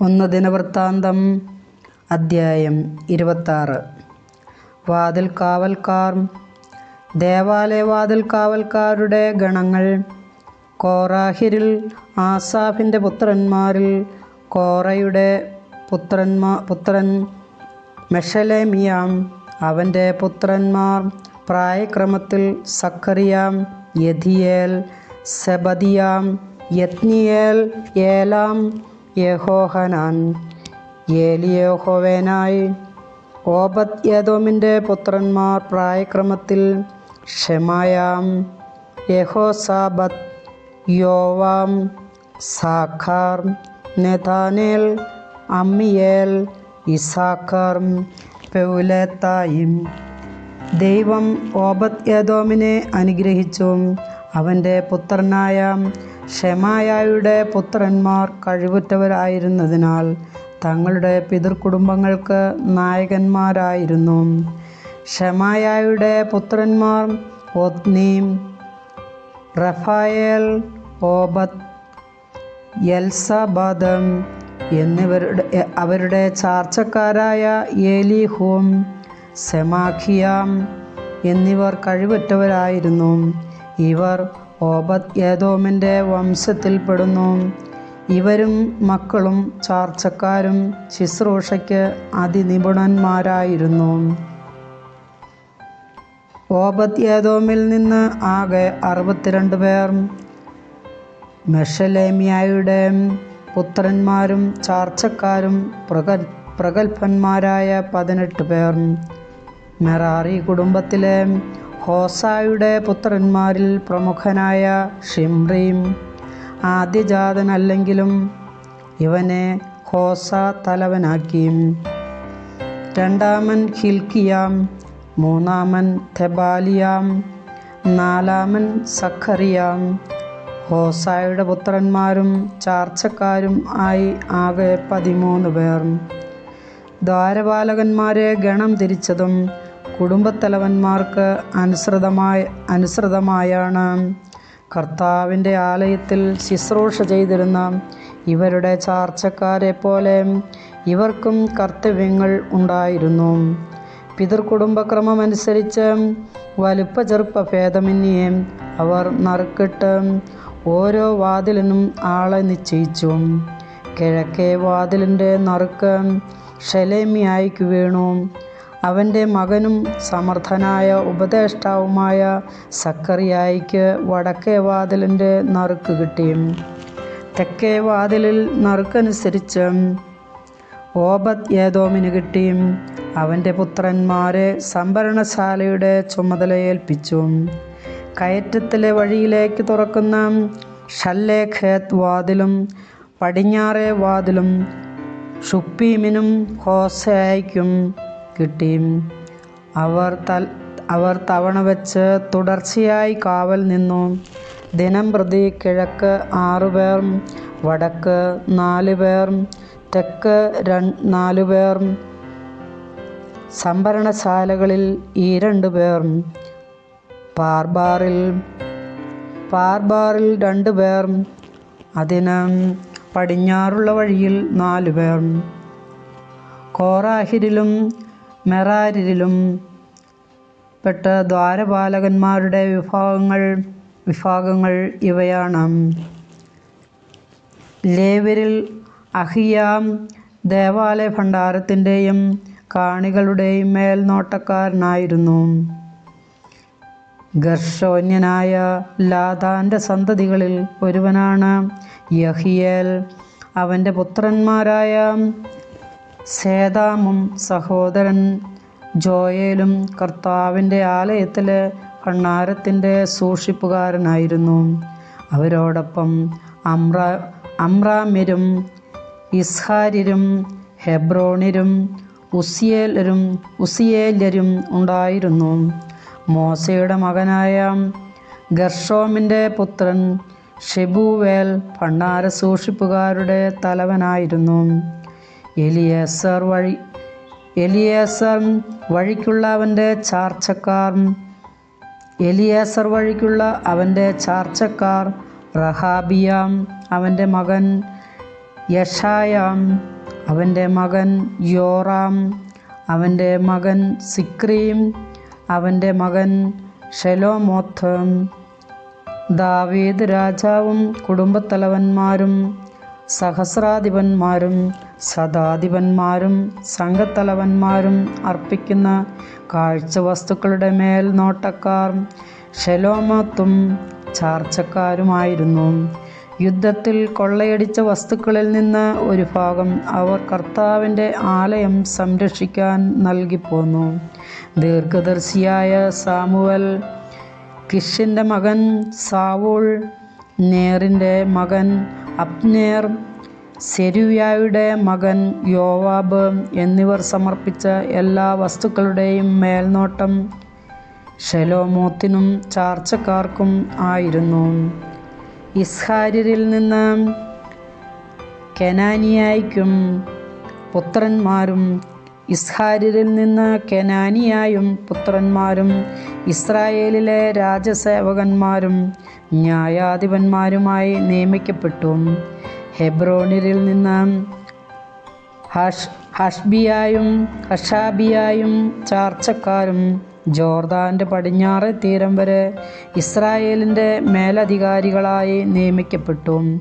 ഒന്ന് ദിനവൃത്താന്തം അദ്ധ്യായം ഇരുപത്താറ്. വാതിൽ കാവൽക്കാർ ദേവാലയ വാതിൽ കാവൽക്കാരുടെ ഗണങ്ങൾ കോറാഹിരിൽ ആസാഫിന്റെ പുത്രന്മാരിൽ കോറയുടെ പുത്രന്മാ പുത്രൻ മെഷലേമിയാം അവന്റെ പുത്രന്മാർ പ്രായക്രമത്തിൽ സക്കറിയാം യഥിയേൽ സെബദിയാം യത്നിയേൽ ഏലാം യഹോഹനാൻ. ഏലിയഹോവേനായി ഓബത് യദോമിന്റെ പുത്രന്മാർ പ്രായക്രമത്തിൽ ഷെമായാം യഹോസാബത്ത് യോവാം സാഖാർ നെതാനേൽ അമ്മിയേൽ ഇസാഖാർ പൌലത്തായും ദൈവം ഓബത് യദോമിനെ അനുഗ്രഹിച്ചു അവന്റെ പുത്രനായ ഷെമായായുടെ പുത്രന്മാർ കഴിവുറ്റവരായിരുന്നതിനാൽ തങ്ങളുടെ പിതൃകുടുംബങ്ങൾക്ക് നായകന്മാരായിരുന്നു. ഷെമായായുടെ പുത്രന്മാർ ഒത്നീം റഫായേൽ ഓബത് യൽസബാദം എന്നിവരുടെ അവരുടെ ചാർച്ചക്കാരായ ഏലിഹും സെമാഖിയാം എന്നിവർ കഴിവുറ്റവരായിരുന്നു. ഇവർ ഓബത് ഏതോമിന്റെ വംശത്തിൽപ്പെടുന്നു ഇവരും മക്കളും ചാർച്ചക്കാരും ശുശ്രൂഷയ്ക്ക് അതിനിപുണന്മാരായിരുന്നു. ഓബദ് ഏതോമിൽ നിന്ന് ആകെ അറുപത്തിരണ്ട് പേർ മെഷലേമിയായുടെ പുത്രന്മാരും ചാർച്ചക്കാരും പ്രഗൽ പ്രഗത്ഭന്മാരായ പതിനെട്ട് പേർ. മെറാറി കുടുംബത്തിലെ ഹോസായുടെ പുത്രന്മാരിൽ പ്രമുഖനായ ഷിംറീം ആദ്യജാതനല്ലെങ്കിലും ഇവനെ ഹോസ തലവനാക്കിയും. രണ്ടാമൻ ഹിൽക്കിയാം മൂന്നാമൻ തെബാലിയാം നാലാമൻ സഖറിയാം. ഹോസായുടെ പുത്രന്മാരും ചാർച്ചക്കാരും ആയി ആകെ പതിമൂന്ന് പേർ. ദ്വാരപാലകന്മാരെ ഗണം തിരിച്ചതും കുടുംബത്തലവന്മാർക്ക് അനുസൃതമായ അനുസൃതമായാണ്. കർത്താവിന്റെ ആലയത്തിൽ ശുശ്രൂഷ ചെയ്തിരുന്ന ഇവരുടെ ചാർച്ചക്കാരെ പോലെ ഇവർക്കും കർത്തവ്യങ്ങൾ ഉണ്ടായിരുന്നു. പിതൃകുടുംബക്രമമനുസരിച്ച് വലുപ്പ ചെറുപ്പ ഭേദമന്യേ അവർ നറുക്കിട്ട് ഓരോ വാതിലിനും ആളെ നിശ്ചയിച്ചു. കിഴക്കേ വാതിലിന്റെ നറുക്ക് ഷെലേമിയായിക്ക് വീണു. അവന്റെ മകനും സമർത്ഥനായ ഉപദേഷ്ടാവുമായ സക്കറിയായിക്ക് വടക്കേ വാതിലിന്റെ നറുക്ക് കിട്ടി. തെക്കേ വാതിലിൽ നറുക്കനുസരിച്ച് ഓബത് ഏതോമിന് കിട്ടി. അവന്റെ പുത്രന്മാരെ സംഭരണശാലയുടെ ചുമതലയേൽപ്പിച്ചു കയറ്റത്തിലെ വഴിയിലേക്ക് തുറക്കുന്ന ഷല്ലേഖേത്ത് വാതിലും പടിഞ്ഞാറേ വാതിലും ഷുപ്പീമിനും ഹോസയായിക്കും കിട്ടി. അവർ തൽ അവർ തവണ വെച്ച് തുടർച്ചയായി കാവൽ നിന്നു. ദിനം പ്രതി കിഴക്ക് ആറുപേർ വടക്ക് നാല് പേർ തെക്ക് രണ്ട് നാലു പേർ. സംഭരണശാലകളിൽ ഈ രണ്ടു പേർ. പാർബാറിൽ പാർബാറിൽ രണ്ടു പേർ. അതിന് പടിഞ്ഞാറുള്ള വഴിയിൽ നാലു പേർ. കോറാഹിരിലും മെറാരിലും പെട്ട ദ്വാരപാലകന്മാരുടെ വിഭാഗങ്ങൾ വിഭാഗങ്ങൾ ഇവയാണ്. ലേവരിൽ അഹിയാം ദേവാലയ ഭണ്ഡാരത്തിന്റെയും കാണികളുടെയും മേൽനോട്ടക്കാരനായിരുന്നു. ഗർഷോന്യനായ ലാതാന്റെ സന്തതികളിൽ ഒരുവനാണ് യഹിയേൽ അവന്റെ പുത്രന്മാരായ സേതാമും സഹോദരൻ ജോയേലും കർത്താവിന്റെ ആലയത്തിലെ ഭണ്ണാരത്തിന്റെ സൂക്ഷിപ്പുകാരനായിരുന്നു. അവരോടൊപ്പം അമ്ര അമ്രാമിരും ഇസ്ഹാരിരും ഹെബ്രോണിരും ഉസിയേലരും ഉസിയേലരും ഉണ്ടായിരുന്നു. മോശയുടെ മകനായ ഗർഷോമിന്റെ പുത്രൻ ഷെബുവേൽ ഭണ്ണാര സൂക്ഷിപ്പുകാരുടെ തലവനായിരുന്നു. എലിയേസർ വഴി എലിയേസർ വഴിക്കുള്ള അവന്റെ ചാർച്ചക്കാർ എലിയേസർ വഴിക്കുള്ള അവന്റെ ചാർച്ചക്കാർ റഹാബിയാം അവന്റെ മകൻ യഷായാം അവന്റെ മകൻ യോറാം അവന്റെ മകൻ സിക്രീം അവന്റെ മകൻ ഷെലോമോത്ത് ദാവീദ് രാജാവും കുടുംബത്തലവന്മാരും സഹസ്രാധിപന്മാരും ശതാധിപന്മാരും സംഘത്തലവന്മാരും അർപ്പിക്കുന്ന കാഴ്ചവസ്തുക്കളുടെ മേൽനോട്ടക്കാർ ഷെലോമത്തും ചാർച്ചക്കാരുമായിരുന്നു. യുദ്ധത്തിൽ കൊള്ളയടിച്ച വസ്തുക്കളിൽ നിന്ന് ഒരു ഭാഗം അവർ കർത്താവിന്റെ ആലയം സംരക്ഷിക്കാൻ നൽകിപ്പോന്നു. ദീർഘദർശിയായ സാമുവൽ കിഷിന്റെ മകൻ സാവൂൾ നേറിന്റെ മകൻ അപ്നേർ സെരുയായുടെ മകൻ യോവാബ് എന്നിവർ സമർപ്പിച്ച എല്ലാ വസ്തുക്കളുടെയും മേൽനോട്ടം ഷെലോമോത്തിനും ചാർച്ചക്കാർക്കും ആയിരുന്നു. ഇസ്ഹാരിൽ നിന്ന് കെനാനിയായിക്കും പുത്രന്മാരും ഇസ്ഹാര്യരിൽ നിന്ന് കെനാനിയായും പുത്രന്മാരും ഇസ്രായേലിലെ രാജസേവകന്മാരും ന്യായാധിപന്മാരുമായി നിയമിക്കപ്പെട്ടു. ഹെബ്രോണിരിൽ നിന്ന് ഹഷ് ഹഷ്ബിയായും ഹഷാബിയായും ചാർച്ചക്കാരും ജോർദാന്റെ പടിഞ്ഞാറ് തീരം വരെ ഇസ്രായേലിന്റെ മേലധികാരികളായി നിയമിക്കപ്പെട്ടു.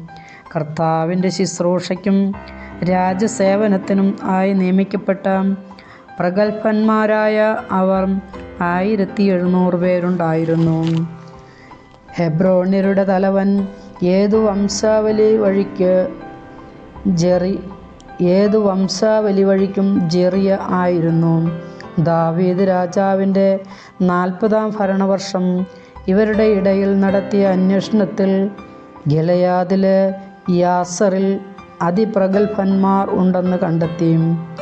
കർത്താവിന്റെ ശുശ്രൂഷയ്ക്കും രാജസേവനത്തിനും ആയി നിയമിക്കപ്പെട്ട പ്രഗത്ഭന്മാരായ അവർ ആയിരത്തി എഴുന്നൂറ് പേരുണ്ടായിരുന്നു. ഹെബ്രോണിയരുടെ തലവൻ ഏതു വംശാവലി വഴിക്ക് ജെറി ഏതു വംശാവലി വഴിക്കും ജെറിയ ആയിരുന്നു. ദാവീദ് രാജാവിന്റെ നാൽപ്പതാം ഭരണവർഷം ഇവരുടെ ഇടയിൽ നടത്തിയ അന്വേഷണത്തിൽ ഗലയാദിലെ യാസറിൽ അതിപ്രഗത്ഭന്മാർ ഉണ്ടെന്ന് കണ്ടെത്തിയും.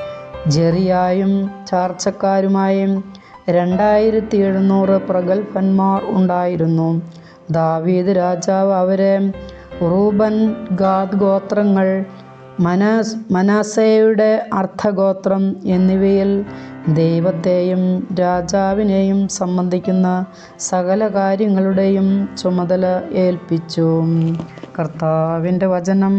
ജെറിയായും ചാർച്ചക്കാരുമായും രണ്ടായിരത്തി എഴുന്നൂറ് പ്രഗത്ഭന്മാർ ഉണ്ടായിരുന്നു. ദാവീദ് രാജാവ് അവരെ റൂബൻ ഗാദ് ഗോത്രങ്ങൾ മനാസ് മനാസയുടെ അർത്ഥഗോത്രം എന്നിവയിൽ ദൈവത്തെയും രാജാവിനെയും സംബന്ധിക്കുന്ന സകല കാര്യങ്ങളുടെയും ചുമതല ഏൽപ്പിച്ചു. കർത്താവിന്റെ വചനം.